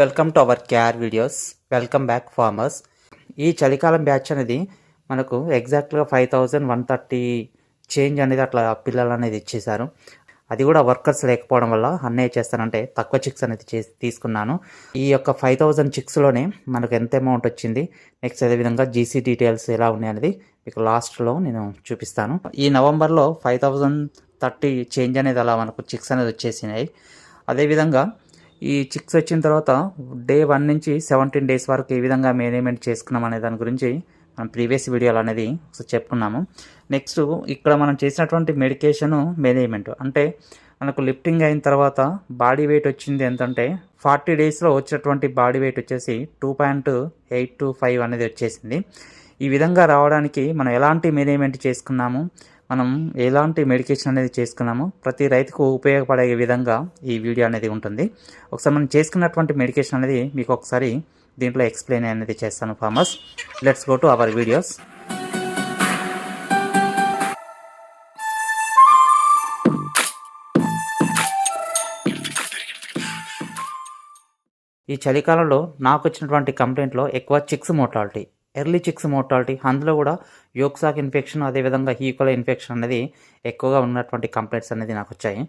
Welcome to our KR videos welcome back farmers ఈ చలికాలం batch అనేది మనకు ఎగ్జాక్ట్గా five thousand one thirty change అనేది అట్లా పిల్లలు అనేది ఇచ్చేశారు. అది కూడా వర్కర్స్ లేకపోవడం వల్ల అన్నయ్య చేస్తానంటే తక్కువ చిక్స్ అనేది చేసి తీసుకున్నాను. ఈ యొక్క ఫైవ్ థౌజండ్ చిక్స్లోనే మనకు ఎంత అమౌంట్ వచ్చింది? నెక్స్ట్ అదేవిధంగా జీసీ డీటెయిల్స్ ఎలా ఉన్నాయి అనేది మీకు లాస్ట్లో నేను చూపిస్తాను. ఈ నవంబర్లో ఫైవ్ థౌజండ్ థర్టీ చేంజ్ అనేది అలా మనకు చిక్స్ అనేది వచ్చేసినాయి. అదేవిధంగా ఈ చిక్స్ వచ్చిన తర్వాత డే వన్ నుంచి సెవెంటీన్ డేస్ వరకు ఏ విధంగా మేనేజ్మెంట్ చేసుకున్నాం అనే దాని గురించి మనం ప్రీవియస్ వీడియోలు అనేది ఒకసారి చెప్పుకున్నాము. నెక్స్ట్ ఇక్కడ మనం చేసినటువంటి మెడికేషను మేనేజ్మెంట్. అంటే మనకు లిఫ్టింగ్ అయిన తర్వాత బాడీ వెయిట్ వచ్చింది ఎంతంటే ఫార్టీ డేస్లో వచ్చినటువంటి బాడీ వెయిట్ వచ్చేసి two point eight two five అనేది వచ్చేసింది. ఈ విధంగా రావడానికి మనం ఎలాంటి మేనేజ్మెంట్ చేసుకున్నాము? మనం ఎలాంటి మెడికేషన్ అనేది చేసుకున్నాము ప్రతి రైతుకు ఉపయోగపడే విధంగా ఈ వీడియో అనేది ఉంటుంది. ఒకసారి మనం చేసుకున్నటువంటి మెడికేషన్ అనేది మీకు ఒకసారి దీంట్లో ఎక్స్ప్లెయిన్ అనేది చేస్తాను farmers let's go to our videos ఈ చలికాలంలో నాకు వచ్చినటువంటి కంప్లైంట్లో ఎక్కువ chicks mortality early chicks mortality. అందులో కూడా యోక్సాక్ ఇన్ఫెక్షన్ అదేవిధంగా హీకోల ఇన్ఫెక్షన్ అనేది ఎక్కువగా ఉన్నటువంటి కంప్లైంట్స్ అనేది నాకు వచ్చాయి.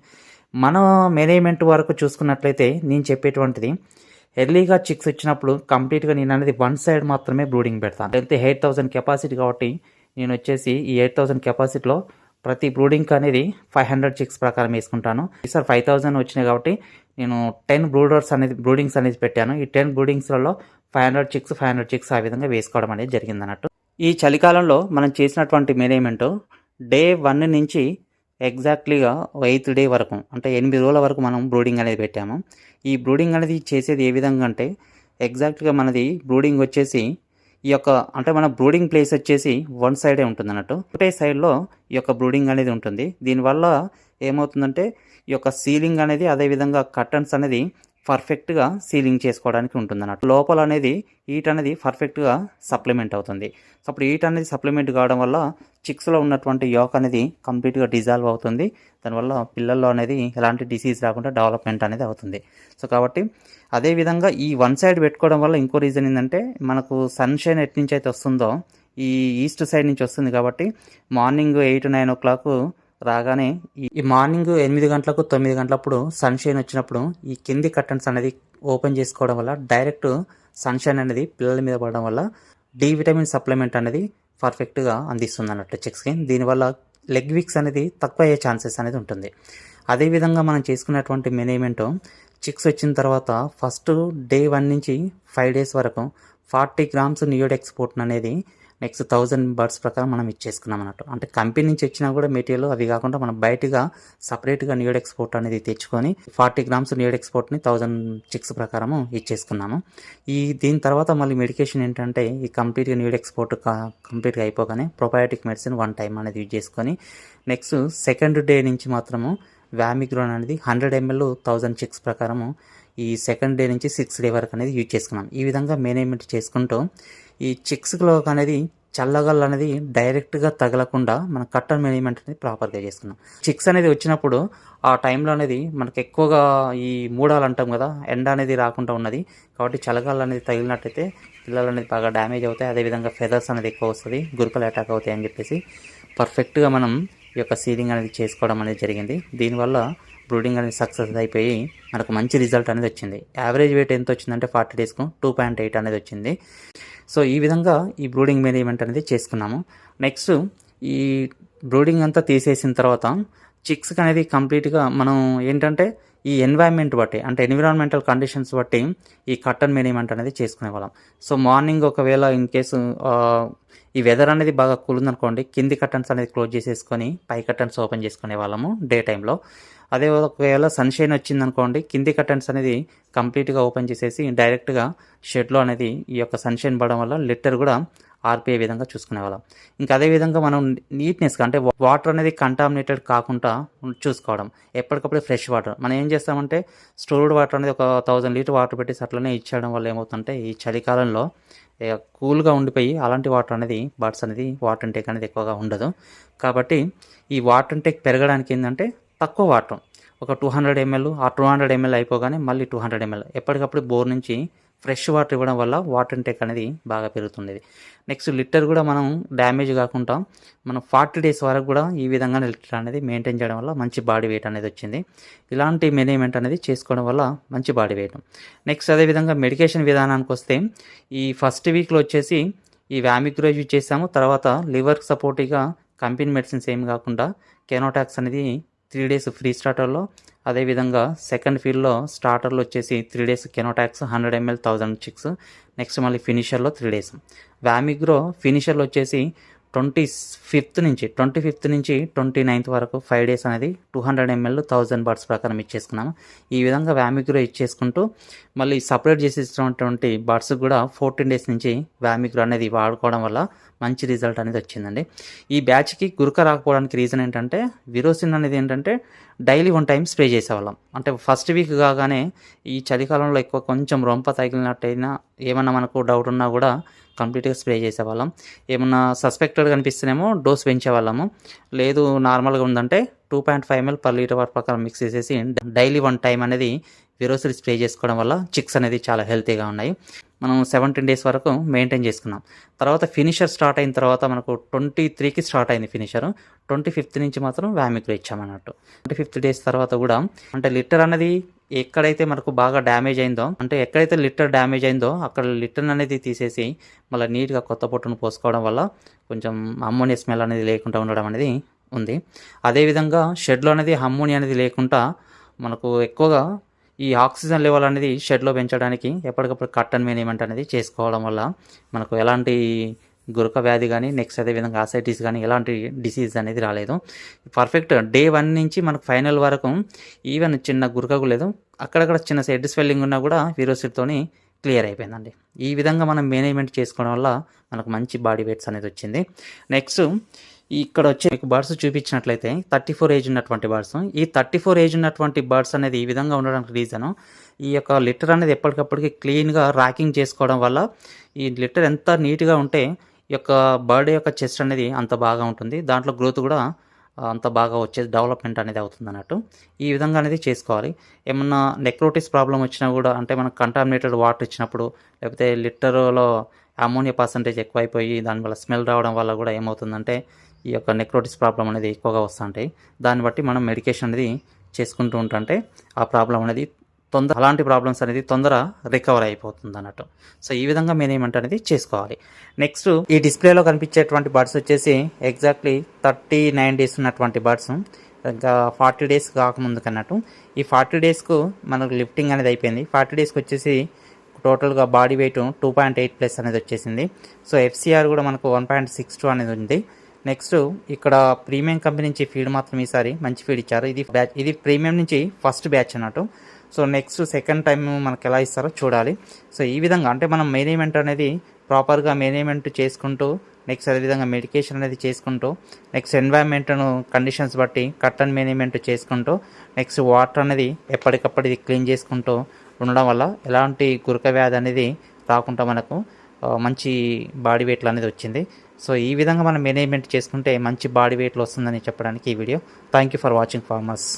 మన మేనేజ్మెంట్ వరకు చూసుకున్నట్లయితే నేను చెప్పేటువంటిది ఎర్లీగా చిక్స్ ఇచ్చినప్పుడు కంప్లీట్గా నేను అనేది వన్ సైడ్ మాత్రమే బ్రూడింగ్ పెడతాను. అయితే ఎయిట్ థౌసండ్ కెపాసిటీ కాబట్టి నేను వచ్చేసి ఈ ఎయిట్ థౌసండ్ కెపాసిటీలో ప్రతి బ్రూడింగ్ అనేది ఫైవ్ హండ్రెడ్ చిక్స్ ప్రకారం వేసుకుంటాను. ఈసారి ఫైవ్ థౌసండ్ వచ్చినాయి కాబట్టి నేను టెన్ బ్రూడర్స్ అనేది బ్రూడింగ్స్ అనేది పెట్టాను. ఈ ten బ్రూడింగ్స్లలో five hundred chicks five hundred chicks ఆ విధంగా వేసుకోవడం అనేది జరిగింది అన్నట్టు. ఈ చలికాలంలో మనం చేసినటువంటి మేనేజ్మెంట్ డే వన్ నుంచి ఎగ్జాక్ట్లీగా ఎయిత్ డే వరకు అంటే ఎనిమిది రోజుల వరకు మనం బ్రూడింగ్ అనేది పెట్టాము. ఈ బ్రూడింగ్ అనేది చేసేది ఏ విధంగా అంటే ఎగ్జాక్ట్గా మనది బ్రూడింగ్ వచ్చేసి ఈ యొక్క అంటే మన బ్రూడింగ్ ప్లేస్ వచ్చేసి వన్ సైడే ఉంటుంది అన్నట్టు ఒకటే సైడ్లో ఈ యొక్క బ్రూడింగ్ అనేది ఉంటుంది. దీనివల్ల ఏమవుతుందంటే ఈ యొక్క సీలింగ్ అనేది అదేవిధంగా కర్టన్స్ అనేది పర్ఫెక్ట్గా సీలింగ్ చేసుకోవడానికి ఉంటుంది అన్నట్టు లోపల అనేది హీట్ అనేది పర్ఫెక్ట్గా సప్లిమెంట్ అవుతుంది. సో అప్పుడు హీట్ అనేది సప్లిమెంట్ కావడం వల్ల చిక్స్లో ఉన్నటువంటి యోక్ అనేది కంప్లీట్గా డిజాల్వ్ అవుతుంది. దానివల్ల పిల్లల్లో అనేది ఎలాంటి డిసీజ్ రాకుండా డెవలప్మెంట్ అనేది అవుతుంది. సో కాబట్టి అదేవిధంగా ఈ వన్ సైడ్ పెట్టుకోవడం వల్ల ఇంకో రీజన్ ఏంటంటే మనకు సన్షైన్ ఎట్ నుంచి అయితే వస్తుందో ఈ ఈస్ట్ సైడ్ నుంచి వస్తుంది కాబట్టి morning eight nine o'clock రాగానే ఈ మార్నింగ్ ఎనిమిది గంటలకు తొమ్మిది గంటలప్పుడు సన్షైన్ వచ్చినప్పుడు ఈ కింది కర్టన్స్ అనేది ఓపెన్ చేసుకోవడం వల్ల డైరెక్ట్ సన్షైన్ అనేది పిల్లల మీద పడడం వల్ల డి విటమిన్ సప్లిమెంట్ అనేది పర్ఫెక్ట్గా అందిస్తుంది అన్నట్టు చిక్స్కి దీనివల్ల లెగ్ వీక్స్ అనేది తక్కువ అయ్యే ఛాన్సెస్ అనేది ఉంటుంది. అదేవిధంగా మనం చేసుకున్నటువంటి మేనేజ్మెంట్ చిక్స్ వచ్చిన తర్వాత ఫస్ట్ డే వన్ నుంచి ఫైవ్ డేస్ వరకు ఫార్టీ గ్రామ్స్ నియోడ్ ఎక్స్పోర్ట్ అనేది నెక్స్ట్ థౌజండ్ బర్డ్స్ ప్రకారం మనం ఇచ్చేసుకున్నాం అన్నట్టు. అంటే కంపెనీ నుంచి వచ్చినా కూడా మెటీరియల్ అవి కాకుండా మనం బయటగా సపరేట్గా నియోడ్ ఎక్స్పోర్ట్ అనేది తెచ్చుకొని ఫార్టీ గ్రామ్స్ నియోడ్ ఎక్స్పోర్ట్ని థౌజండ్ చిక్స్ ప్రకారము ఇచ్చేసుకున్నాము. ఈ దీని తర్వాత మళ్ళీ మెడికేషన్ ఏంటంటే ఈ కంప్లీట్గా నియోడ్ ఎక్స్పోర్ట్ కంప్లీట్గా అయిపోగానే ప్రొబయాటిక్ మెడిసిన్ వన్ టైం అనేది యూజ్ చేసుకొని నెక్స్ట్ సెకండ్ డే నుంచి మాత్రము వ్యామిగ్రోన్ అనేది హండ్రెడ్ ఎంఎల్ థౌజండ్ చిక్స్ ప్రకారము ఈ సెకండ్ డే నుంచి సిక్స్ డే వరకు అనేది యూజ్ చేసుకున్నాం. ఈ విధంగా మేనేజ్మెంట్ చేసుకుంటూ ఈ చిక్స్లో అనేది చల్లగల్ అనేది డైరెక్ట్గా తగలకుండా మన కట్టన్ మేనేజ్మెంట్ అనేది ప్రాపర్గా చేసుకున్నాం చిక్స్ అనేది వచ్చినప్పుడు ఆ టైంలో అనేది మనకు ఎక్కువగా ఈ మూడాలు అంటాం కదా ఎండ అనేది రాకుండా ఉన్నది. కాబట్టి చలగాలు అనేది తగిలినట్టయితే పిల్లలు అనేది బాగా డ్యామేజ్ అవుతాయి. అదేవిధంగా ఫెదర్స్ అనేది ఎక్కువ వస్తుంది గురుకలు అటాక్ అవుతాయి అని చెప్పేసి పర్ఫెక్ట్గా మనం ఈ యొక్క సీలింగ్ అనేది చేసుకోవడం అనేది జరిగింది. దీనివల్ల బ్రూడింగ్ అనేది సక్సెస్ అయిపోయి మనకు మంచి రిజల్ట్ అనేది వచ్చింది. యావరేజ్ వెయిట్ ఎంత వచ్చిందంటే ఫార్టీ డేస్కు టూ పాయింట్ ఎయిట్ అనేది వచ్చింది. సో ఈ విధంగా ఈ బ్రూడింగ్ మేనేజ్మెంట్ అనేది చేసుకున్నాము. నెక్స్ట్ ఈ బ్రూడింగ్ అంతా తీసేసిన తర్వాత చిక్స్కి అనేది కంప్లీట్గా మనం ఏంటంటే ఈ ఎన్వైర్న్మెంట్ బట్టి అంటే ఎన్విరాన్మెంటల్ కండిషన్స్ బట్టి ఈ కట్టన్ మేనేజ్మెంట్ అనేది చేసుకునే వాళ్ళం. సో మార్నింగ్ ఒకవేళ ఇన్ కేసు ఈ వెదర్ అనేది బాగా కూల్ ఉందనుకోండి కింది కట్టన్స్ అనేది క్లోజ్ చేసేసుకొని పై కట్టన్స్ ఓపెన్ చేసుకునే వాళ్ళము డే టైంలో అదే ఒకవేళ సన్షైన్ వచ్చిందనుకోండి కింది కర్టన్స్ అనేది కంప్లీట్గా ఓపెన్ చేసేసి డైరెక్ట్గా షెడ్లో అనేది ఈ యొక్క సన్షైన్ పడడం వల్ల లిట్టర్ కూడా ఆర్పే విధంగా చూసుకునే వాళ్ళం. ఇంకా అదే విధంగా మనం నీట్నెస్గా అంటే వాటర్ అనేది కంటామినేటెడ్ కాకుండా చూసుకోవడం. ఎప్పటికప్పుడు ఫ్రెష్ వాటర్. మనం ఏం చేస్తామంటే స్టోర్డ్ వాటర్ అనేది ఒక థౌజండ్ లీటర్ వాటర్ పెట్టేసి అట్లనే ఇచ్చేయడం వల్ల ఏమవుతుందంటే ఈ చలికాలంలో కూల్గా ఉండిపోయి అలాంటి వాటర్ అనేది బర్డ్స్ అనేది వాటర్ ఇంటేక్ అనేది ఎక్కువగా ఉండదు. కాబట్టి ఈ వాటర్ ఇంటేక్ పెరగడానికి ఏంటంటే తక్కువ వాటర్. ఒక టూ హండ్రెడ్ ఎంఎల్ ఆ టూ హండ్రెడ్ ఎంఎల్ అయిపోగానే మళ్ళీ టూ హండ్రెడ్ ఎంఎల్. ఎప్పటికప్పుడు బోర్ నుంచి ఫ్రెష్ వాటర్ ఇవ్వడం వల్ల వాటర్ ఇంటేక్ అనేది బాగా పెరుగుతుంది నెక్స్ట్ లిటర్ కూడా మనం డ్యామేజ్ కాకుండా మనం ఫార్టీ డేస్ వరకు కూడా ఈ విధంగా లిటర్ అనేది మెయింటైన్ చేయడం వల్ల మంచి బాడీ వెయిట్ అనేది వచ్చింది. ఇలాంటి మేనేజ్మెంట్ అనేది చేసుకోవడం వల్ల మంచి బాడీ వెయిట్. నెక్స్ట్ అదేవిధంగా మెడికేషన్ విధానానికి వస్తే ఈ ఫస్ట్ వీక్లో వచ్చేసి ఈ వ్యామిక్రోజ్ యూజ్ చేసాము. తర్వాత లివర్ సపోర్టివ్గా కంపెనీ మెడిసిన్స్ ఏమి కాకుండా కెనోటాక్స్ అనేది త్రీ డేస్ ఫ్రీ స్టార్టర్లో. అదేవిధంగా సెకండ్ ఫీల్డ్లో స్టార్టర్లు వచ్చేసి three days కెనోటాక్స్ hundred ml thousand chicks. Next మళ్ళీ ఫినిషర్లో త్రీ డేస్. వ్యామిగ్రో ఫినిషర్లో వచ్చేసి ట్వంటీ ఫిఫ్త్ నుంచి ట్వంటీ ఫిఫ్త్ నుంచి ట్వంటీ నైన్త్ వరకు ఫైవ్ డేస్ అనేది two hundred ml thousand birds ప్రకారం ఇచ్చేసుకున్నాము. ఈ విధంగా వ్యామిగ్రో ఇచ్చేసుకుంటూ మళ్ళీ సపరేట్ చేసేసినటువంటి బర్డ్స్ కూడా ఫోర్టీన్ డేస్ నుంచి వ్యామిగ్రో అనేది వాడుకోవడం వల్ల మంచి రిజల్ట్ అనేది వచ్చిందండి. ఈ బ్యాచ్కి గురక రాకపోవడానికి రీజన్ ఏంటంటే విరోసిన్ అనేది ఏంటంటే డైలీ వన్ టైం స్ప్రే చేసేవాళ్ళం. అంటే ఫస్ట్ వీక్ కాగానే ఈ చలికాలంలో ఎక్కువ కొంచెం రొంప తగిలినట్టయినా ఏమన్నా మనకు డౌట్ ఉన్నా కూడా కంప్లీట్గా స్ప్రే చేసేవాళ్ళం. ఏమన్నా సస్పెక్టెడ్ కనిపిస్తేనేమో డోస్ పెంచేవాళ్ళము. లేదు నార్మల్గా ఉందంటే two point five ml per litre water ప్రకారం మిక్స్ చేసేసి డైలీ వన్ టైం అనేది విరోసిల్ స్ప్రే చేసుకోవడం వల్ల చిక్స్ అనేది చాలా హెల్తీగా ఉన్నాయి. మనం సెవెంటీన్ డేస్ వరకు మెయింటైన్ చేసుకున్నాం. తర్వాత ఫినిషర్ స్టార్ట్ అయిన తర్వాత మనకు ట్వంటీ త్రీకి స్టార్ట్ అయింది ఫినిషర్ ట్వంటీ ఫిఫ్త్ నుంచి మాత్రం వ్యామిక్లో ఇచ్చామన్నట్టు ట్వంటీ ఫిఫ్త్ డేస్ తర్వాత కూడా అంటే లిటర్ అనేది ఎక్కడైతే మనకు బాగా డ్యామేజ్ అయిందో అంటే ఎక్కడైతే లిటర్ డ్యామేజ్ అయిందో అక్కడ లిటర్ అనేది తీసేసి మళ్ళీ నీట్గా కొత్త పొట్టును పోసుకోవడం వల్ల కొంచెం అమ్మోనియా స్మెల్ అనేది లేకుండా ఉండడం అనేది ఉంది. అదేవిధంగా షెడ్లో అనేది అమ్మోనియా అనేది లేకుండా మనకు ఎక్కువగా ఈ ఆక్సిజన్ లెవెల్ అనేది షెడ్లో పెంచడానికి ఎప్పటికప్పుడు కట్టన్ మేనేజ్మెంట్ అనేది చేసుకోవడం వల్ల మనకు ఎలాంటి గురక వ్యాధి కానీ నెక్స్ట్ అదేవిధంగా ఆసైటిస్ కానీ ఎలాంటి డిసీజ్ అనేది రాలేదు. పర్ఫెక్ట్ డే వన్ నుంచి మనకు ఫైనల్ వరకు ఈవెన్ చిన్న గురకకు లేదు. అక్కడక్కడ చిన్న సెడ్ స్వెల్లింగ్ ఉన్నా కూడా వీరోసిడ్తోని క్లియర్ అయిపోయిందండి. ఈ విధంగా మనం మేనేజ్మెంట్ చేసుకోవడం వల్ల మనకు మంచి బాడీ వెయిట్స్ అనేది వచ్చింది. నెక్స్ట్ ఇక్కడ వచ్చి మీకు బర్డ్స్ చూపించినట్లయితే థర్టీ ఫోర్ ఏజ్ ఉన్నటువంటి బర్డ్స్. ఈ థర్టీ ఫోర్ ఏజ్ ఉన్నటువంటి బర్డ్స్ అనేది ఈ విధంగా ఉండడానికి రీజను ఈ యొక్క లిటర్ అనేది ఎప్పటికప్పటికి క్లీన్గా ర్యాకింగ్ చేసుకోవడం వల్ల ఈ లిటర్ ఎంత నీట్గా ఉంటే ఈ యొక్క బర్డ్ యొక్క చెస్ట్ అనేది అంత బాగా ఉంటుంది. దాంట్లో గ్రోత్ కూడా అంత బాగా వచ్చే డెవలప్మెంట్ అనేది అవుతుంది అన్నట్టు. ఈ విధంగా అనేది చేసుకోవాలి. ఏమన్నా నెక్రోటిస్ ప్రాబ్లం వచ్చినా కూడా అంటే మనకు కంటామినేటెడ్ వాటర్ ఇచ్చినప్పుడు లేకపోతే లిటర్లో అమోనియా పర్సంటేజ్ ఎక్కువైపోయి దానివల్ల స్మెల్ రావడం వల్ల కూడా ఏమవుతుందంటే ఈ యొక్క నెక్రోటిస్ ప్రాబ్లం అనేది ఎక్కువగా వస్తుంటాయి. దాన్ని బట్టి మనం మెడికేషన్ అనేది చేసుకుంటూ ఉంటుంటే ఆ ప్రాబ్లం అనేది తొందర అలాంటి ప్రాబ్లమ్స్ అనేది తొందర రికవర్ అయిపోతుంది అన్నట్టు సో ఈ విధంగా మేనేజ్మెంట్ అనేది చేసుకోవాలి. నెక్స్ట్ ఈ డిస్ప్లేలో కనిపించేటువంటి బర్డ్స్ వచ్చేసి ఎగ్జాక్ట్లీ థర్టీ నైన్ డేస్ ఉన్నటువంటి బర్డ్స్ ఇంకా ఫార్టీ డేస్ కాకముందు కన్నట్టు ఈ ఫార్టీ డేస్కు మనకు లిఫ్టింగ్ అనేది అయిపోయింది. ఫార్టీ డేస్కి వచ్చేసి టోటల్గా body weight two point eight plus అనేది వచ్చేసింది. సో ఎఫ్సిఆర్ కూడా మనకు వన్ పాయింట్ సిక్స్ టూ అనేది ఉంది. నెక్స్ట్ ఇక్కడ ప్రీమియం కంపెనీ నుంచి ఫీడ్ మాత్రం ఈసారి మంచి ఫీడ్ ఇచ్చారు. ఇది బ్యాచ్ ఇది ప్రీమియం నుంచి ఫస్ట్ బ్యాచ్ అన్నట్టు. సో నెక్స్ట్ సెకండ్ టైం మనకు ఎలా ఇస్తారో చూడాలి. సో ఈ విధంగా అంటే మనం మేనేజ్మెంట్ అనేది ప్రాపర్గా మేనేజ్మెంట్ చేసుకుంటూ నెక్స్ట్ అదేవిధంగా మెడికేషన్ అనేది చేసుకుంటూ నెక్స్ట్ ఎన్వైరన్మెంట్ను కండిషన్స్ బట్టి కట్టన్ మేనేజ్మెంట్ చేసుకుంటూ నెక్స్ట్ వాటర్ అనేది ఎప్పటికప్పుడు ఇది క్లీన్ చేసుకుంటూ ఉండడం వల్ల ఎలాంటి గురక వ్యాధి అనేది రాకుండా మనకు మంచి బాడీ వెయిట్లు అనేది వచ్చింది. సో ఈ విధంగా మనం మేనేజ్మెంట్ చేసుకుంటే మంచి బాడీ వెయిట్లు వస్తుందని చెప్పడానికి ఈ video. Thank you for watching farmers